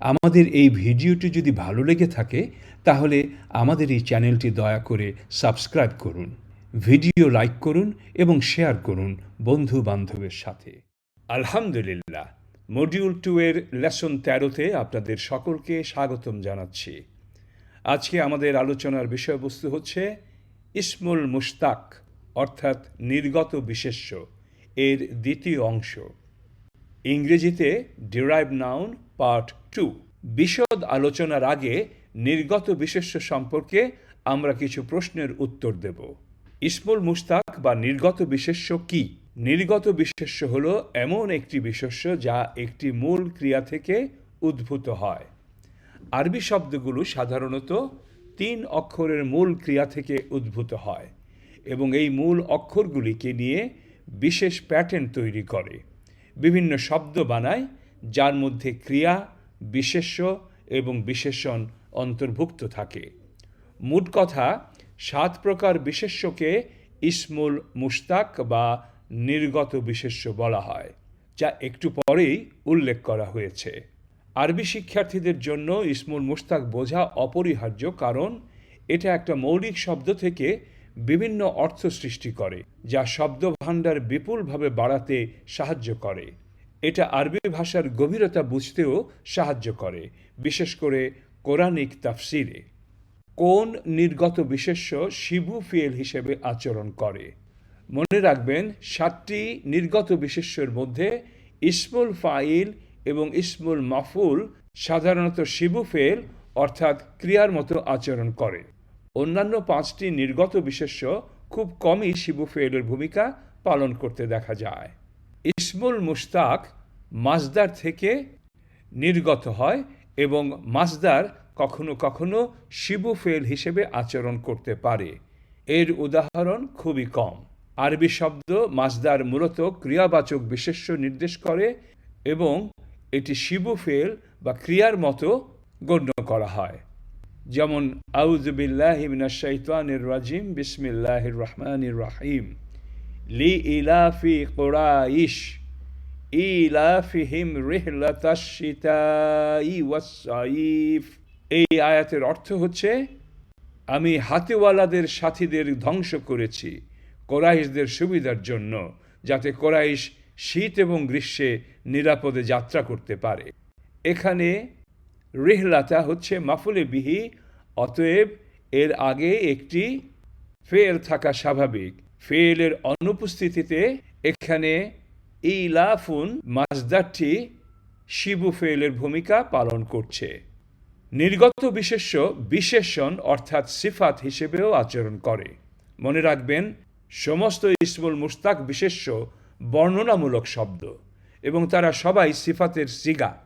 আমাদের এই ভিডিওটি যদি ভালো লেগে থাকে, তাহলে আমাদের এই চ্যানেলটি দয়া করে সাবস্ক্রাইব করুন, ভিডিও লাইক করুন এবং শেয়ার করুন বন্ধু বান্ধবের সাথে। আলহামদুলিল্লাহ, মডিউল টু এর লেসন তেরোতে আপনাদের সকলকে স্বাগতম জানাচ্ছি। আজকে আমাদের আলোচনার বিষয়বস্তু হচ্ছে ইসমুল মুশতাক, অর্থাৎ নির্গত বিশেষ্য, এর দ্বিতীয় অংশ। ইংরেজিতে ডিরাইভ নাউন পার্ট টু বিশদ আলোচনার আগে নির্গত বিশেষ্য সম্পর্কে আমরা কিছু প্রশ্নের উত্তর দেব। ইসমুল মুস্তাক বা নির্গত বিশেষ্য কি? নির্গত বিশেষ্য হল এমন একটি বিশেষ্য যা একটি মূল ক্রিয়া থেকে উদ্ভূত হয়। আরবি শব্দগুলো সাধারণত তিন অক্ষরের মূল ক্রিয়া থেকে উদ্ভূত হয় এবং এই মূল অক্ষরগুলিকে নিয়ে বিশেষ প্যাটার্ন তৈরি করে। বিভিন্ন শব্দ বানায়, যার মধ্যে ক্রিয়া বিশেষ্য এবং বিশেষণ অন্তর্ভুক্ত থাকে। মোট কথা, সাত প্রকার বিশেষ্যকে ইসমুল মুস্তাক বা নির্গত বিশেষ্য বলা হয়, যা একটু পরেই উল্লেখ করা হয়েছে। আরবি শিক্ষার্থীদের জন্য ইসমুল মুস্তাক বোঝা অপরিহার্য কারণ, এটা একটা মৌলিক শব্দ থেকে বিভিন্ন অর্থ সৃষ্টি করে, যা শব্দ ভাণ্ডার বিপুলভাবে বাড়াতে সাহায্য করে। এটা আরবি ভাষার গভীরতা বুঝতেও সাহায্য করে, বিশেষ করে কোরআনিক তাফসিরে। কোন নির্গত বিশেষ্য শিবু ফিয়েল হিসেবে আচরণ করে? মনে রাখবেন, সাতটি নির্গত বিশেষ্যের মধ্যে ইসমুল ফাইল এবং ইসমুল মাফুল সাধারণত শিবু ফেল অর্থাৎ ক্রিয়ার মতো আচরণ করে। অন্যান্য পাঁচটি নির্গত বিশেষ্য খুব কমই শিবু ফেলের ভূমিকা পালন করতে দেখা যায়। ইসমুল মুস্তাক মাজদার থেকে নির্গত হয় এবং মাজদার কখনো কখনো শিবু ফেল হিসেবে আচরণ করতে পারে। এর উদাহরণ খুবই কম। আরবি শব্দ মাজদার মূলত ক্রিয়াবাচক বিশেষ্য নির্দেশ করে এবং এটি শিবু ফেল বা ক্রিয়ার মতো গণ্য করা হয়। যেমন আউজবিল্লাহ শাইতানির রাজিম, বিসমিল্লাহির রহমানির রাহিম, লি ইলাফি কোরাইশ। ইলাফিহিম রিহলাতাশ শিতাই ওয়াস-সাইফ এই আয়াতের অর্থ হচ্ছে, আমি হাতেওয়ালাদের সাথীদের ধ্বংস করেছি কোরাইশদের সুবিধার জন্য, যাতে কোরাইশ শীত এবং গ্রীষ্মে নিরাপদে যাত্রা করতে পারে। এখানে রিহলাতা হচ্ছে মাফুলে বিহি, অতএব এর আগে একটি ফেল থাকা স্বাভাবিক। ফেলের অনুপস্থিতিতে এখানে ইলাফুন মাজদারটি শিবু ফেলের ভূমিকা পালন করছে। নির্গত বিশেষ্য বিশেষণ অর্থাৎ সিফাত হিসেবেও আচরণ করে। মনে রাখবেন, সমস্ত ইসমুল মুস্তাক বিশেষ্য বর্ণনামূলক শব্দ এবং তারা সবাই সিফাতের সিগা,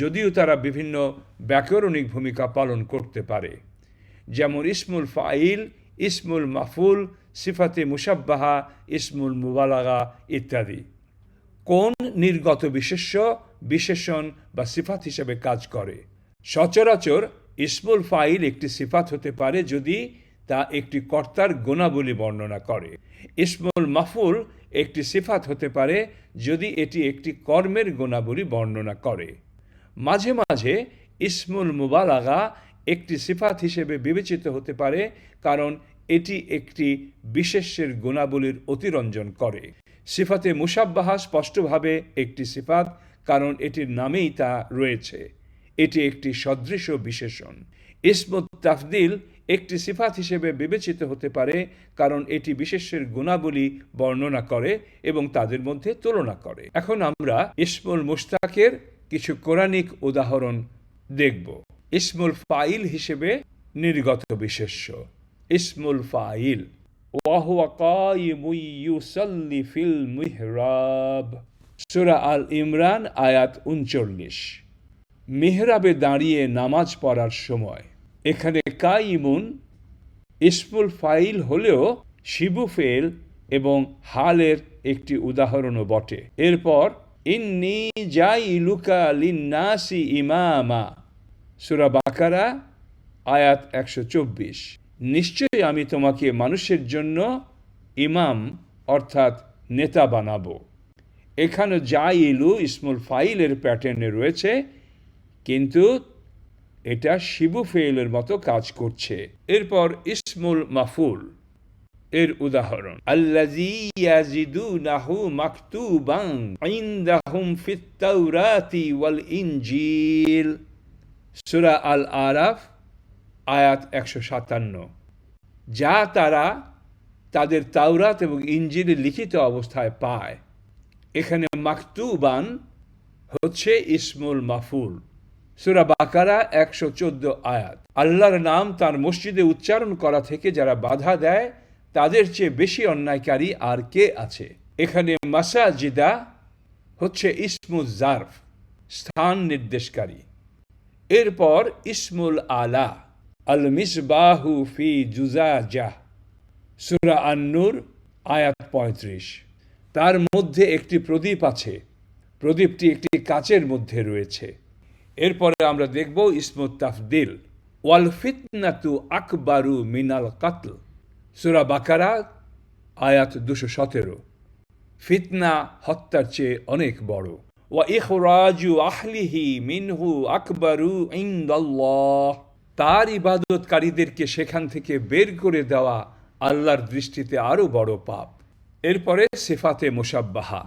যদিও তারা বিভিন্ন ব্যাকরণিক ভূমিকা পালন করতে পারে। যেমন ইসমুল ফাইল, ইসমুল মাফুল, সিফাতে মুসাব্বাহা ইসমুল মুবালাগা ইত্যাদি। কোন নির্গত বিশেষ্য, বিশেষণ বা সিফাত হিসেবে কাজ করে? সচরাচর ইসমুল ফাইল একটি সিফাত হতে পারে যদি তা একটি কর্তার গুণাবলী বর্ণনা করে। ইসমুল মাফুল একটি সিফাত হতে পারে যদি এটি একটি কর্মের গুণাবলী বর্ণনা করে। মাঝে মাঝে ইসমুল মুবালাগা একটি সিফাত হিসেবে বিবেচিত হতে পারে কারণ এটি একটি বিশেষ্যের গুণাবলীর অতিরঞ্জন করে। সিফাতে মুসাব্বাহা স্পষ্টভাবে একটি সিফাত, কারণ এটির নামেই তা রয়েছে। এটি একটি সদৃশ বিশেষণ। ইসমুত তাফদিল একটি সিফাত হিসেবে বিবেচিত হতে পারে, কারণ এটি বিশেষের গুণাবলী বর্ণনা করে এবং তাদের মধ্যে তুলনা করে। এখন আমরা ইসমুল মুস্তাকের কিছু কোরআনিক উদাহরণ দেখব। ইসমুল ফাইল হিসেবে নির্গত বিশেষ্য। ইসমুল ফাইল। ওয়াহুয়া কাইমুন ফিল মিহরাব সূরা আল ইমরান আয়াত উনচল্লিশ মেহরাবে দাঁড়িয়ে নামাজ পড়ার সময়। এখানে কাইমুন ইসমুল ফাইল হলেও শিবু ফেল এবং হালের একটি উদাহরণও বটে। এরপর, ইন্নি যাই লুকা লিন্নাসি ইমামা। সুরা বাকারা, আয়াত একশো চব্বিশ। নিশ্চয়ই আমি তোমাকে মানুষের জন্য ইমাম, অর্থাৎ নেতা বানাবো। এখানে যা ইলু ইসমুল ফাইলের প্যাটার্নে রয়েছে, কিন্তু এটা শিবু ফেইলের মতো কাজ করছে। এরপর ইসমুল মাফুল, এর উদাহরণ। আল্লাজি ইয়াজিদুনাহু মাকতুবান ইনদাহুম ফিত তাওরাতি ওয়াল ইনজিল। সূরা আল আরাফ আয়াত একশো সাতান্ন। যা তারা তাদের তাওরাত এবং ইঞ্জিলে লিখিত অবস্থায় পায়। এখানে মাকতুবান হচ্ছে ইসমুল মাফুল। সুরা বাকারা একশো চোদ্দ আয়াত। আল্লাহর নাম তার মসজিদে উচ্চারণ করা থেকে যারা বাধা দেয়, তাদের চেয়ে বেশি অন্যায়কারী আর কে আছে? এখানে মাসাজিদা হচ্ছে ইসমুল জার্ফ, স্থান নির্দেশকারী। এরপর ইসমুল আলা। আল মিসবাহু ফি জুজাজাহ সুরা আন্নুর আয়াত পঁয়ত্রিশ। তার মধ্যে একটি প্রদীপ আছে। প্রদীপটি একটি কাচের মধ্যে রয়েছে। এরপরে আমরা দেখব ইসমুত তাফদিল। ওয়াল ফিতনাতু আকবারু মিনাল কাতল। সুরা বাকারা, আয়াত দুশো সতেরো। ফিতনা হত্যার চেয়ে অনেক বড়। ওয়া ইখরাজু আহলিহি মিনহু আকবারু ইনদাল্লাহ। তার ইবাদতকারীদেরকে সেখান থেকে বের করে দেওয়া আল্লাহর দৃষ্টিতে আরও বড় পাপ। এরপরে সেফাতে মোসাব্বাহা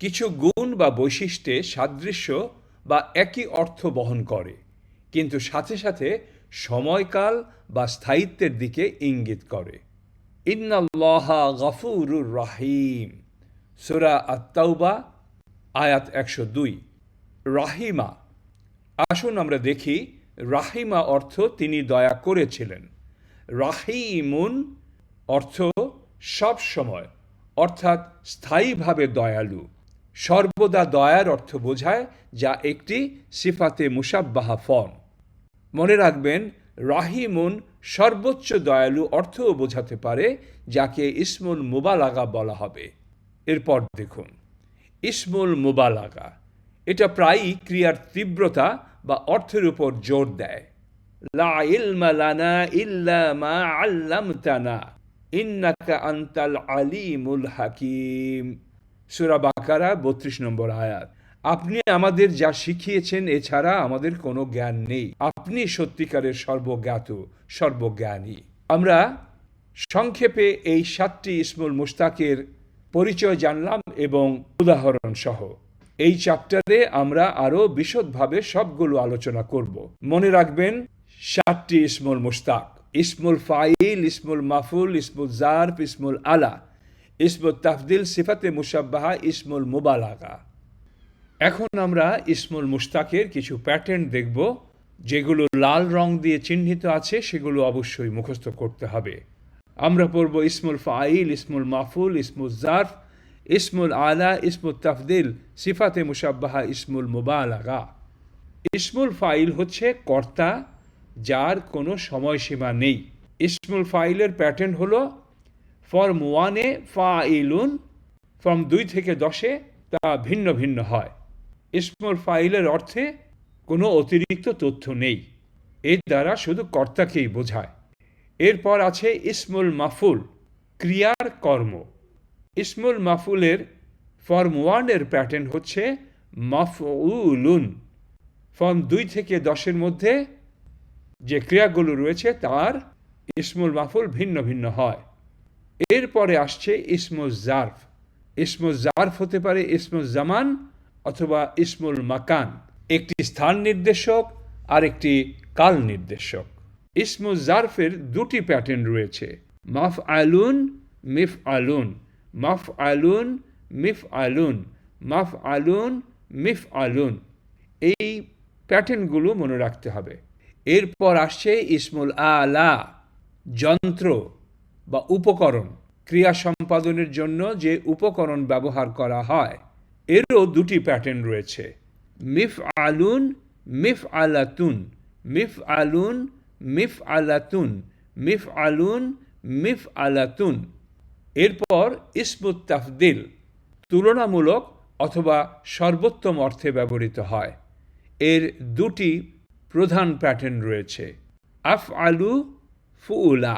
কিছু গুণ বা বৈশিষ্ট্যে সাদৃশ্য বা একই অর্থ বহন করে, কিন্তু সাথে সাথে সময়কাল বা স্থায়িত্বের দিকে ইঙ্গিত করে। ইন্নাল্লাহা গফুরুর রাহিম। সুরা আত্মাউবা আয়াত একশো দুই। রাহিমা। আসুন আমরা দেখি রাহিমা অর্থ তিনি দয়া করেছিলেন। রাহিমুন অর্থ সব সময়, অর্থাৎ স্থায়ীভাবে দয়ালু। সর্বদা দয়ার অর্থ বোঝায় যা একটি সিফাতে মুসাব্বাহা ফর্ম। মনে রাখবেন, রাহিমুন সর্বোচ্চ দয়ালু অর্থও বোঝাতে পারে, যাকে ইসমুল মুবালাগা বলা হবে। এরপর দেখুন, ইসমুল মুবালাগা, এটা প্রায়ই ক্রিয়ার তীব্রতা বা অর্থের উপর জোর দেয়। লা ইলমা লানা আল্লামতানা। ইন্নাকা আলিমুল হাকিম। সূরা বাকারা, বত্রিশ নম্বর আয়াত। আপনি আমাদের যা শিখিয়েছেন, এছাড়া আমাদের কোনো জ্ঞান নেই। আপনি সত্যিকারের সর্বজ্ঞাত, সর্বজ্ঞানী। আমরা সংক্ষেপে এই সাতটি ইসমুল মুস্তাকের পরিচয় জানলাম এবং উদাহরণ সহ এই চ্যাপ্টারে আমরা আরও বিশদভাবে সবগুলো আলোচনা করব। মনে রাখবেন, সাতটি ইসমুল মুস্তাক ইসমুল ফাইল, ইসমুল মাফুল, ইসমুল জার্ফ, ইসমুল আলা, ইসমুল তাফদিল, সিফাতে মুসাব্বাহা ইসমুল মুবালাগা। এখন আমরা ইসমুল মুস্তাকের কিছু প্যাটার্ন দেখব, যেগুলো লাল রং দিয়ে চিহ্নিত আছে, সেগুলো অবশ্যই মুখস্থ করতে হবে। আমরা পড়ব ইসমুল ফাইল, ইসমুল মাফুল, ইসমুল জারফ ইসমুল আলা ইসমুল তাফদিল সিফাতে মুসাব্বাহা ইসমুল মুবালাগা ইসমুল ফাইল হচ্ছে কর্তা যার কোনো সময়সীমা নেই। ইসমুল ফাইলের প্যাটার্ন হলো ফর্ম ওয়ানে ফা ইলুন ফর্ম দুই থেকে দশে তা ভিন্ন ভিন্ন হয়। ইসমুল ফাইলের অর্থে কোনো অতিরিক্ত তথ্য নেই। এর দ্বারা শুধু কর্তাকেই বোঝায়। এরপর আছে ইসমুল মাফুল ক্রিয়ার কর্ম। ইসমুল মাফুলের ফর্ম ওয়ানের প্যাটার্ন হচ্ছে মাফউলুন। ফর্ম দুই থেকে দশের মধ্যে যে ক্রিয়াগুলো রয়েছে তার ইসমুল মাফুল ভিন্ন ভিন্ন হয়। এরপরে আসছে ইসমুল জার্ফ। ইসমুল জার্ফ হতে পারে ইসমুল জামান অথবা ইসমুল মাকান। একটি স্থান নির্দেশক আর একটি কাল নির্দেশক। ইসমুল জার্ফের দুটি প্যাটার্ন রয়েছে মাফ আলুন মিফ আলুন মাফ আলুন মিফ আলুন মাফ আলুন মিফ আলুন এই প্যাটার্নগুলো মনে রাখতে হবে। এরপর আসছে ইসমুল আলা, যন্ত্র বা উপকরণ। ক্রিয়া সম্পাদনের জন্য যে উপকরণ ব্যবহার করা হয়, এরও দুটি প্যাটার্ন রয়েছে। মিফ আলুন মিফ আলাতুন মিফ আলুন মিফ আলাতুন মিফ আলুন মিফ আলাতুন এরপর ইসমুত তাফদিল তুলনামূলক অথবা সর্বোত্তম অর্থে ব্যবহৃত হয়। এর দুটি প্রধান প্যাটার্ন রয়েছে। আফ আলু ফুউলা।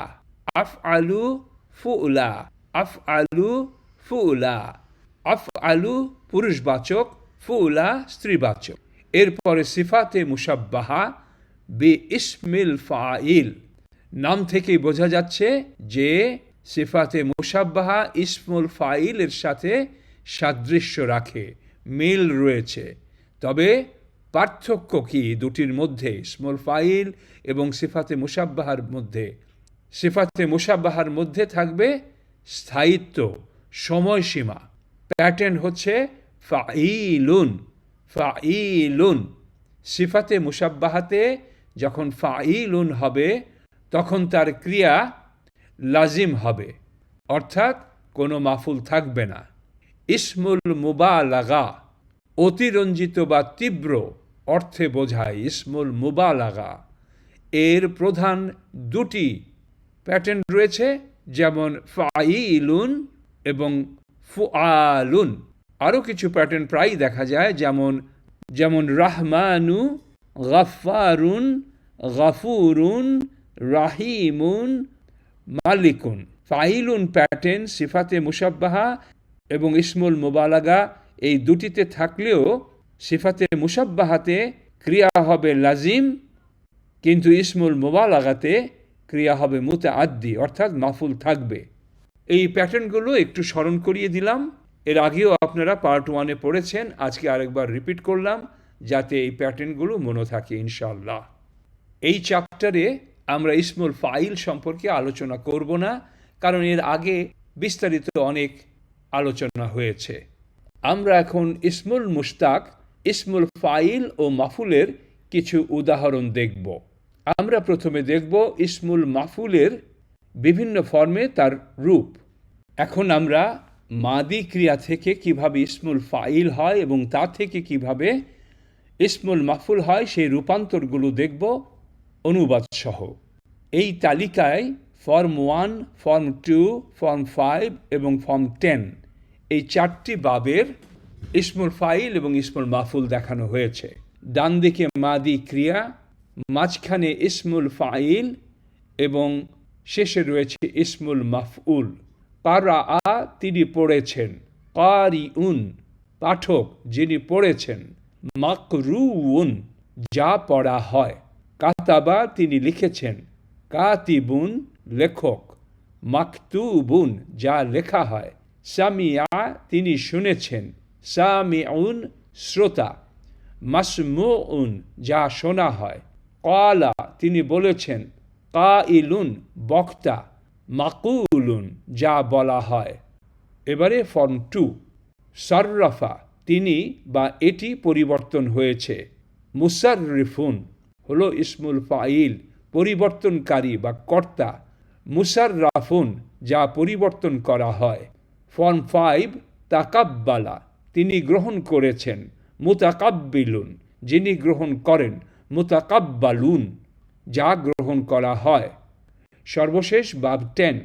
আফ আলু ফুউলা। আফ আলু ফুউলা। আফ আলু পুরুষবাচক, ফুউলা স্ত্রীবাচক। এরপরে সিফাতে মুসাব্বাহা বি ইসমিল ফাইল। নাম থেকেই বোঝা যাচ্ছে যে সিফাতে মুসাব্বাহা ইসমুল ফাইলের সাথে সাদৃশ্য রাখে, মিল রয়েছে। তবে পার্থক্য কি দুটির মধ্যে, ইসমুল ফাইল এবং সিফাতে মুসাব্বাহার মধ্যে? সিফাতে মুসাব্বাহার মধ্যে থাকবে স্থায়িত্ব, সময়সীমা। প্যাটার্ন হচ্ছে ফাইলুন ফাইলুন। সিফাতে মুসাব্বাহাতে যখন ফাইলুন হবে, তখন তার ক্রিয়া লাজিম হবে। অর্থাৎ কোনো মাফুল থাকবে না। ইসমুল মুবালাগা, অতিরঞ্জিত বা তীব্র অর্থে বোঝায় ইসমুল মুবালাগা। এর প্রধান দুটি প্যাটার্ন রয়েছে, যেমন ফাইলুন এবং ফুআলুন। আরও কিছু প্যাটার্ন প্রায়ই দেখা যায়, যেমন যেমন রাহমানু গাফারুন গাফুরুন, রাহিমুন মালিকুন, ফাইলুন প্যাটার্ন সিফাতে মুসাব্বাহা এবং ইসমুল মোবালাগা, এই দুটিতে থাকলেও সিফাতে মুসাব্বাহাতে ক্রিয়া হবে লাজিম, কিন্তু ইসমুল মোবালাগাতে ক্রিয়া হবে মুতা আদ্দি অর্থাৎ মাফুল থাকবে। এই প্যাটার্নগুলো একটু স্মরণ করিয়ে দিলাম। এর আগেও আপনারা পার্ট ওয়ানে পড়েছেন, আজকে আরেকবার রিপিট করলাম, যাতে এই প্যাটার্নগুলো মনে থাকে ইনশাল্লাহ এই চ্যাপ্টারে আমরা ইসমুল ফাইল সম্পর্কে আলোচনা করব না, কারণ এর আগে বিস্তারিত অনেক আলোচনা হয়েছে। আমরা এখন ইসমুল মুশতাক ইসমুল ফাইল ও মাফুলের কিছু উদাহরণ দেখব। আমরা প্রথমে দেখব ইসমুল মাফুলের বিভিন্ন ফর্মে তার রূপ। এখন আমরা মাদি ক্রিয়া থেকে কীভাবে ইসমুল ফাইল হয় এবং তা থেকে কীভাবে ইসমুল মাফুল হয় সেই রূপান্তরগুলো দেখব। অনুবাদ সহ এই তালিকায় form one form two form five এবং ফর্ম টেন এই চারটি বাবের ইসমুল ফাইল এবং ইসমুল মাফুল দেখানো হয়েছে। ডান দিকে মাদি ক্রিয়া, মাঝখানে ইসমুল ফাইল এবং শেষে রয়েছে ইসমুল মাফউল পারা আ তিনি পড়েছেন কারি উন পাঠক যিনি পড়েছেন মাকরু উন যা পড়া হয়। কাতাবা তিনি লিখেছেন, কাতিবুন লেখক, মাকতুবুন যা লেখা হয়। সামিয়া তিনি শুনেছেন, সামিউন শ্রোতা, মাসমুউন যা শোনা হয়। কালা তিনি বলেছেন কাইলুন বক্তা, মাকুলুন যা বলা হয়। এবারে ফর্ম টু, সর্রফা, তিনি বা এটি পরিবর্তন হয়েছে, মুসাররিফুন হলো ইসমুল ফাইল, পরিবর্তনকারী বা কর্তা, মুসাররাফুন, যা পরিবর্তন করা হয়। ফর্ম ফাইভ, তাকাব্বালা, তিনি গ্রহণ করেছেন। মুতাকাব্বিলুন, যিনি গ্রহণ করেন। মুতাকাব্বালুন, যা গ্রহণ করা হয়। সর্বশেষ বাব টেন,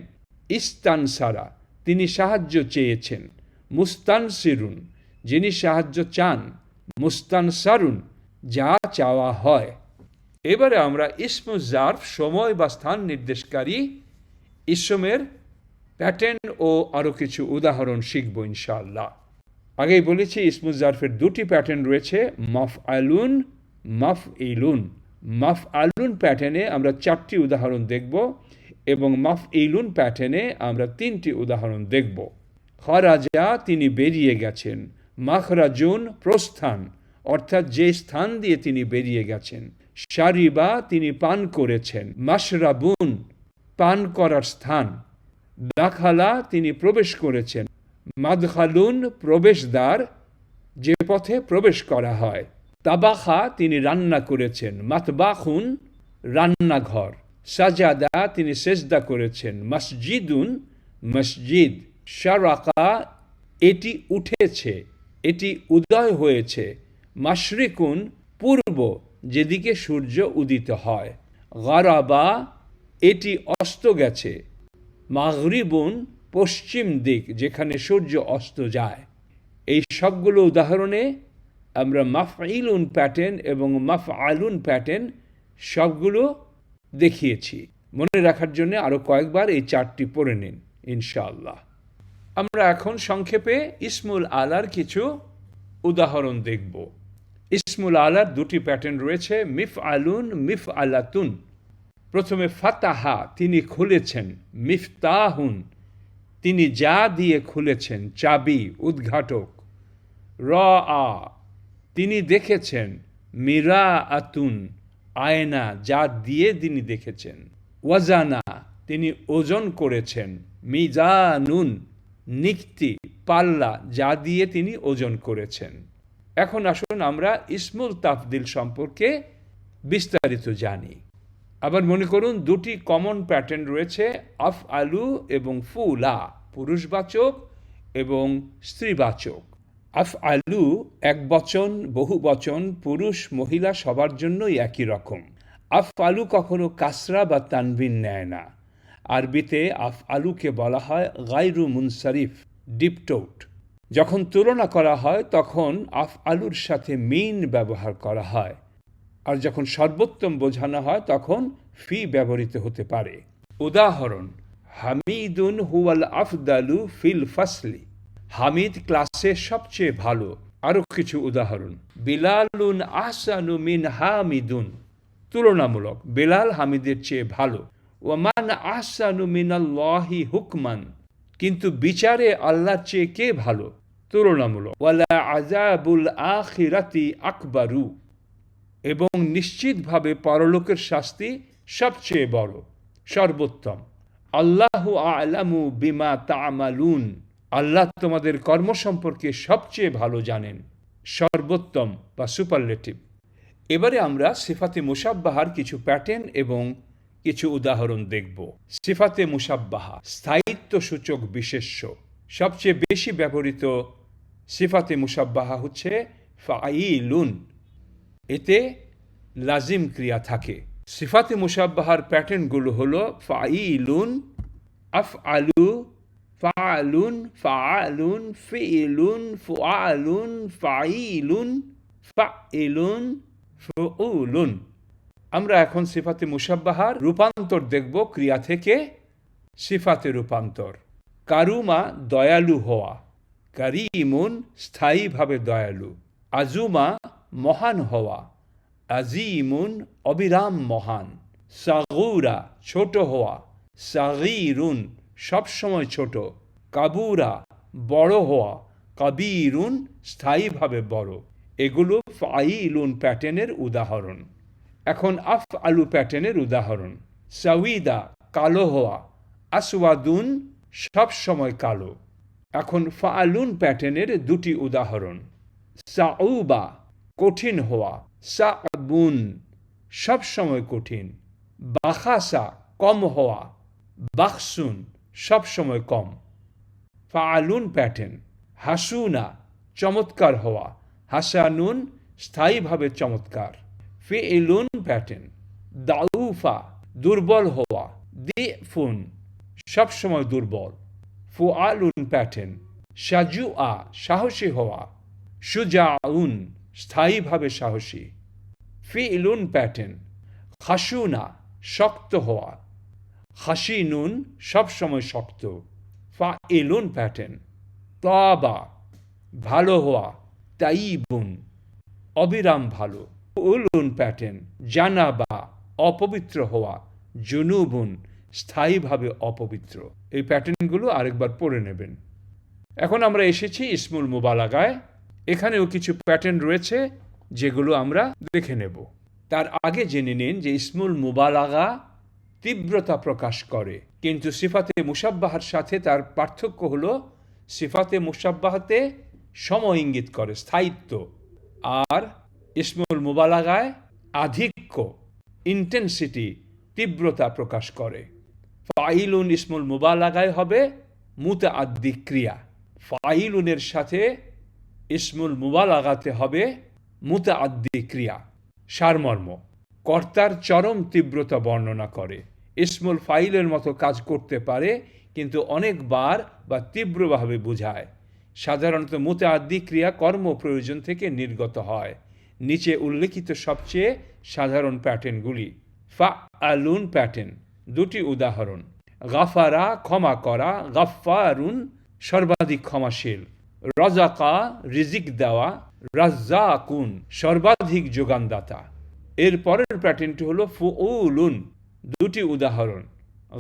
ইস্তানসারা, তিনি সাহায্য চেয়েছেন। মুস্তানসিরুন, যিনি সাহায্য চান। মুস্তানসারুন, যা চাওয়া হয়। এবারে আমরা ইসমু জার্ফ সময় বা স্থান নির্দেশকারী ইসমের প্যাটার্ন ও আরও কিছু উদাহরণ শিখব ইনশাআল্লাহ। আগেই বলেছি, ইসমু জার্ফের দুটি প্যাটার্ন রয়েছে মাফ আলুন মাফ ইলুন মাফ আলুন প্যাটার্নে আমরা চারটি উদাহরণ দেখব এবং মাফ ইলুন প্যাটার্নে আমরা তিনটি উদাহরণ দেখব। খরাজা, তিনি বেরিয়ে গেছেন। মাখরাজুন প্রস্থান, অর্থাৎ যে স্থান দিয়ে তিনি বেরিয়ে গেছেন। সারিবা তিনি পান করেছেন। মাসরাবুন পান করার স্থান। দাখালা তিনি প্রবেশ করেছেন। মাদখালুন প্রবেশদ্বার, যে পথে প্রবেশ করা হয়। তাবাখা তিনি রান্না করেছেন। মাতবাখুন রান্নাঘর। সাজাদা তিনি সেজদা করেছেন। মসজিদুন মসজিদ। শারাকা এটি উঠেছে, এটি উদয় হয়েছে। মাশরিকুন পূর্ব যেদিকে সূর্য উদিত হয়। গারাবা, এটি অস্ত গেছে। মাগরিবুন, পশ্চিম দিক, যেখানে সূর্য অস্ত যায়। এই সবগুলো উদাহরণে আমরা মাফআইলুন প্যাটার্ন এবং মাফ আলুন প্যাটার্ন সবগুলো দেখিয়েছি। মনে রাখার জন্য আরও কয়েকবার এই চারটি পড়ে নিন, ইনশাআল্লাহ। আমরা এখন সংক্ষেপে ইসমুল আলার কিছু উদাহরণ দেখব। ইসমুল আলার দুটি প্যাটার্ন রয়েছে মিফ আলুন মিফ আলাতুন প্রথমে ফাতাহা, তিনি খুলেছেন, মিফতাহুন, তিনি যা দিয়ে খুলেছেন, চাবি, উদ্ঘাটক। র আ তিনি দেখেছেন মিরা আতুন আয়না যা দিয়ে তিনি দেখেছেন। ওয়াজানা, তিনি ওজন করেছেন, মিজানুন, নিক্তি, পাল্লা যা দিয়ে তিনি ওজন করেছেন। এখন আসুন আমরা ইসমুল তাফদিল সম্পর্কে বিস্তারিত জানি। আবার মনে করুন, দুটি কমন প্যাটার্ন রয়েছে আফ আলু এবং ফুলা, পুরুষবাচক এবং স্ত্রীবাচক। আফ আলু এক বচন, বহু বচন, পুরুষ, মহিলা সবার জন্যই একই রকম। আফ আলু কখনো কাসরা বা তানবিন নেয় না। আরবিতে আফ আলুকে বলা হয় গাইরু মুনসারিফ ডিপটোট যখন তুলনা করা হয়, তখন আফ, আলুর সাথে মিন ব্যবহার করা হয়। আর যখন সর্বোত্তম বোঝানো হয়, তখন ফি ব্যবহৃত হতে পারে। উদাহরণ, হামিদুন হুয়াল আফদালু ফিল ফাসলি। হামিদ ক্লাসে সবচেয়ে ভালো। আরও কিছু উদাহরণ, বিলালুন আহসানু মিন হামিদুন। তুলনামূলক, বেলাল হামিদের চেয়ে ভালো। ওমান আহসানু মিনাল্লাহি হুকমান। কিন্তু বিচারে আল্লাহর চেয়ে কে ভালো? তুলনামূলক। ওয়ালা আজাবুল আখিরাতি আকবারু। এবং নিশ্চিতভাবে পরলোকের শাস্তি সবচেয়ে বড়, সর্বোত্তম। আল্লাহ আলামু বিমা তামালুন। আল্লাহ তোমাদের কর্ম সম্পর্কে সবচেয়ে ভালো জানেন, সর্বোত্তম বা সুপারলেটিভ। এবারে আমরা সিফাতে মুসাব্বাহার কিছু প্যাটার্ন এবং কিছু উদাহরণ দেখব। সিফাতে মুসাব্বাহা স্থায়িত্ব সূচক বিশেষ্য। সবচেয়ে বেশি ব্যবহৃত সিফাতে মুসাব্বাহা হচ্ছে ফাইলুন এতে লাজিম ক্রিয়া থাকে সিফাতে মুসাব্বাহার প্যাটার্নগুলো হলো ফাইলুন আফ আলু ফালুন ফালুন ফিলুন ফুআলুন ফাইলুন ফাইলুন ফুউলুন আমরা এখন সিফাতে মুসাব্বাহার রূপান্তর দেখব ক্রিয়া থেকে সিফাতে রূপান্তর। কারুমা দয়ালু হওয়া। কারিমুন স্থায়ীভাবে দয়ালু, আজুমা মহান হওয়া, আজিমুন অবিরাম মহান, সাগুরা ছোট হওয়া, সাগিরুন সবসময় ছোট, কাবুরা বড় হওয়া, কাবিরুন স্থায়ীভাবে বড়। এগুলো ফাইলুন প্যাটার্নের উদাহরণ। এখন আফ আলু প্যাটার্নের উদাহরণ। সাউইদা কালো হওয়া, আসওয়াদুন সব সময় কালো। এখন ফালুন প্যাটার্নের দুটি উদাহরণ। সাউবা কঠিন হওয়া সাবুন সব সময় কঠিন। বাখাসা কম হওয়া বাকসুন সব সময় কম। ফালুন প্যাটার্ন হাসুনা চমৎকার হওয়া, হাসানুন স্থায়ীভাবে চমৎকার। ফেলুন প্যাটার্ন দাউফা দুর্বল হওয়া, দিফুন সবসময় দুর্বল। ফুআলুন প্যাটেন সাজু আ সাহসী হওয়া, সুজাউন স্থায়ীভাবে সাহসী। ফিলুন প্যাটেন, খাসুনা শক্ত হওয়া হাসি নুন সবসময় শক্ত। ফা এলুন প্যাটার্ন তাবা ভালো হওয়া, তাইবুন অবিরাম ভালো। উলুন প্যাটার্ন জানাবা অপবিত্র হওয়া, জুনুবুন স্থায়ীভাবে অপবিত্র। এই প্যাটার্নগুলো আরেকবার পড়ে নেবেন। এখন আমরা এসেছি ইসমুল মুবালাগায়। এখানেও কিছু প্যাটার্ন রয়েছে যেগুলো আমরা দেখে নেব। তার আগে জেনে নিন যে ইসমুল মুবালাগা তীব্রতা প্রকাশ করে। কিন্তু সিফাতে মুসাব্বাহার সাথে তার পার্থক্য হলো সিফাতে মুসাব্বাহাতে সময় ইঙ্গিত করে, স্থায়িত্ব। আর ইসমুল মুবালাগায় আধিক্য ইন্টেন্সিটি তীব্রতা প্রকাশ করে। ফাইলুন ইসমুল মুবালাগায় হবে মুতা আদ্দি ক্রিয়া ফাইলুনের সাথে ইসমুল মুবালাগাতে হবে মুতা আদ্দি ক্রিয়া সারমর্ম। কর্তার চরম তীব্রতা বর্ণনা করে। ইসমুল ফাইলের মতো কাজ করতে পারে, কিন্তু অনেকবার বা তীব্রভাবে বোঝায়। সাধারণত মুতাআদ্দি ক্রিয়া কর্ম প্রয়োজন থেকে নির্গত হয়। নিচে উল্লেখিত সবচেয়ে সাধারণ প্যাটার্নগুলি ফা আলুন প্যাটার্ন। দুটি উদাহরণ। গাফারা ক্ষমা করা গাফারুন সর্বাধিক ক্ষমাশীল। রজাকা রিজিক দেওয়া, রাজ্জাকুন সর্বাধিক যোগানদাতা। এর পরের প্যাটার্নটি হলো ফুউলুন, দুটি উদাহরণ।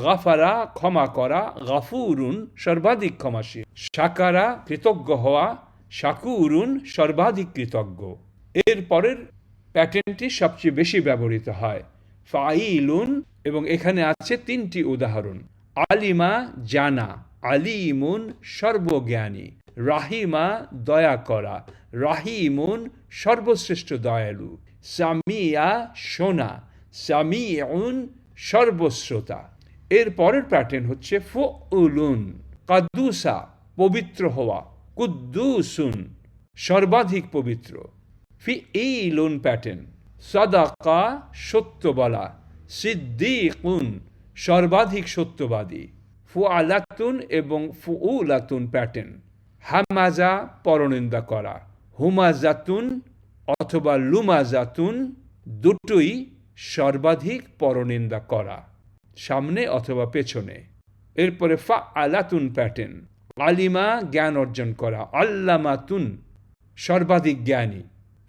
গাফারা ক্ষমা করা, গাফুরুন সর্বাধিক ক্ষমাশীল। সাকারা কৃতজ্ঞ হওয়া শাকুরুন সর্বাধিক কৃতজ্ঞ। এর পরের প্যাটার্নটি সবচেয়ে বেশি ব্যবহৃত হয়, ফাইলুন এবং এখানে আছে তিনটি উদাহরণ। আলিমা জানা, আলিমুন সর্বজ্ঞানী, রাহিমা দয়া করা, রাহিমুন সর্বশ্রেষ্ঠ দয়ালু, সামিয়া শোনা সামিউন সর্বশ্রোতা। এর পরের প্যাটার্ন হচ্ছে ফুলুন কাদ্দুসা পবিত্র হওয়া, কুদ্দুসুন, সর্বাধিক পবিত্র। ফি ইলুন প্যাটার্ন, সদাকা সত্য বলা সিদ্দিকুন, সর্বাধিক সত্যবাদী। ফুআলাতুন এবং ফুউলাতুন প্যাটার্ন হামাজা, পরনিন্দা করা। হুমাজাতুন অথবা লুমাজাতুন দুটোই সর্বাধিক পরনিন্দা করা। সামনে অথবা পেছনে। এরপরে ফা আলাতুন প্যাটার্ন আলিমা জ্ঞান অর্জন করা। আল্লামাতুন সর্বাধিক জ্ঞানী।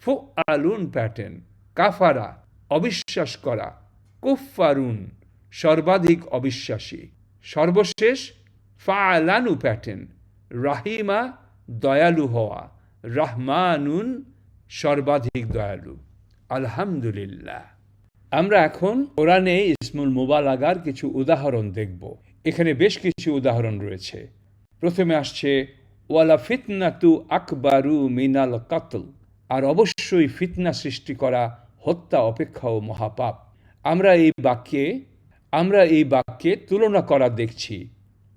ফু আলুন প্যাটার্ন কাফারা, অবিশ্বাস করা। কুফফারুন, সর্বাধিক অবিশ্বাসী। সর্বশেষ ফালানু প্যাটার্ন রাহিমা দয়ালু হওয়া, রহমানুন সর্বাধিক দয়ালু। আলহামদুলিল্লাহ। আমরা এখন কোরআনে ইসমুল মুবালাগার কিছু উদাহরণ দেখব। এখানে বেশ কিছু উদাহরণ রয়েছে। প্রথমে আসছে, ওয়ালা ফিতনাতু আকবারু মিনাল কাতল। আর অবশ্যই ফিতনা সৃষ্টি করা, হত্যা অপেক্ষাও মহাপাপ। আমরা এই বাক্যে, আমরা এই বাক্যে তুলনা করা দেখছি।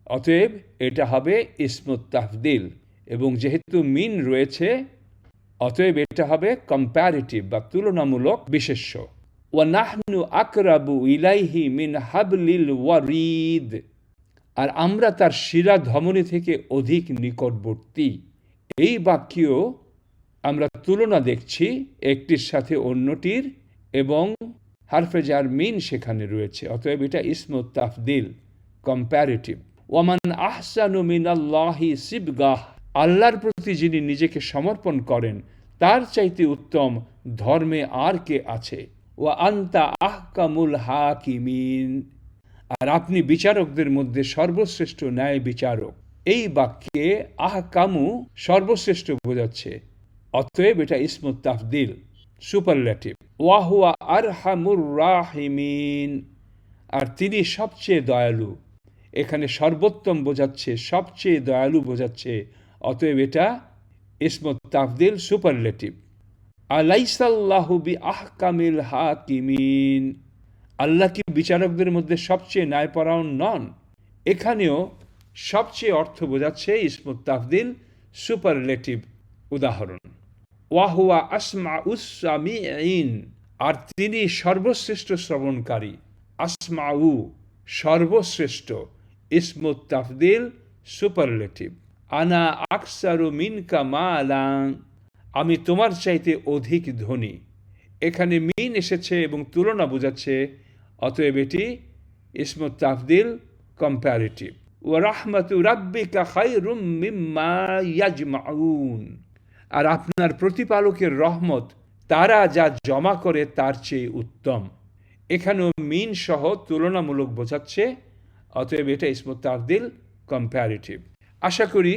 অতএব এটা হবে ইসমুত তাফদিল এবং যেহেতু মিন রয়েছে, অতএব এটা হবে কম্প্যারিটিভ বা তুলনামূলক বিশেষ্য। ওয়ানাহনু আকরাবু ইলাইহি মিন হাবলিল ওয়ারিদ। আর আমরা তার শিরা ধমনী থেকে অধিক নিকটবর্তী। এই বাক্যেও আমরা তুলনা দেখছি একটির সাথে অন্যটির এবং হারফেজার মিন সেখানে রয়েছে, অতএব এটা ইসমুত তাফদিল কম্প্যারিটিভ ওয়ামান আহসানু মিনাল্লাহি সিবগাহ আল্লাহর প্রতি যিনি নিজেকে সমর্পণ করেন, তার চাইতে উত্তম ধর্মে আর কে আছে? ওয়া আন্তা আহকামুল হাকিমিন। আর আপনি বিচারকদের মধ্যে সর্বশ্রেষ্ঠ ন্যায় বিচারক। এই বাক্যে আহকামু সর্বশ্রেষ্ঠ বোঝাচ্ছে, অতএব এটা ইসমুত তাফদিল। সুপারলেটিভ। ওয়াহুয়া আরহামুর রাহিমিন। আর তিনি সবচেয়ে দয়ালু। এখানে সর্বোত্তম বোঝাচ্ছে, সবচেয়ে দয়ালু বোঝাচ্ছে, অতএব এটা ইসমত তাফদিল সুপারলেটিভ। আলাইসাল্লাহু বি আহকামিল হাকিমিন। আল্লাহ কি বিচারকদের মধ্যে সবচেয়ে ন্যায়পরায়ণ নন? এখানেও সবচেয়ে অর্থ বোঝাচ্ছে ইসমত তাফদিল সুপারলেটিভ উদাহরণ। ওয়াহুয়া আসমা উসামিন আর তিনি সর্বশ্রেষ্ঠ শ্রবণকারী। আসমাউ, সর্বশ্রেষ্ঠ ইসমুত তাফদিল, সুপারলেটিভ। আনা আকসারু মিনকা মালাং আমি তোমার চাইতে অধিক ধনী। এখানে মিন এসেছে এবং তুলনা বোঝাচ্ছে, অতএব এটি ইসমুত তাফদিল কম্প্যারিটিভ ও রাহমাতু রাব্বিকা খায়রুম মিম্মা ইয়াজমাউন। আর আপনার প্রতিপালকের রহমত তারা যা জমা করে তার চেয়ে উত্তম। এখানেও মিন সহ তুলনামূলক বোঝাচ্ছে, অতএব এটা ইসমত তাফদিল কম্প্যারিটিভ আশা করি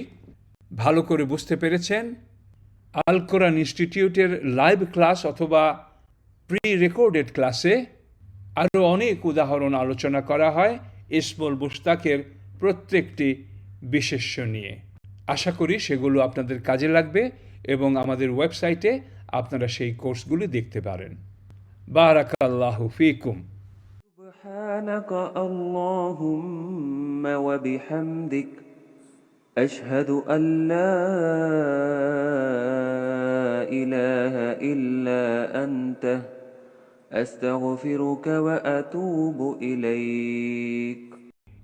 ভালো করে বুঝতে পেরেছেন। আল কোরআন ইনস্টিটিউটের লাইভ ক্লাস অথবা প্রি রেকর্ডেড ক্লাসে আরও অনেক উদাহরণ আলোচনা করা হয় ইসমুল মুস্তাকের প্রত্যেকটি বিশেষ্য নিয়ে। আশা করি সেগুলো আপনাদের কাজে লাগবে এবং আমাদের ওয়েবসাইটে আপনারা সেই কোর্সগুলি দেখতে পারেন বারাকাল্লাহু ফিকুম سبحانك اللهم وبحمدك أشهد أن لا إله إلا أنت أستغفرك وأتوب إليك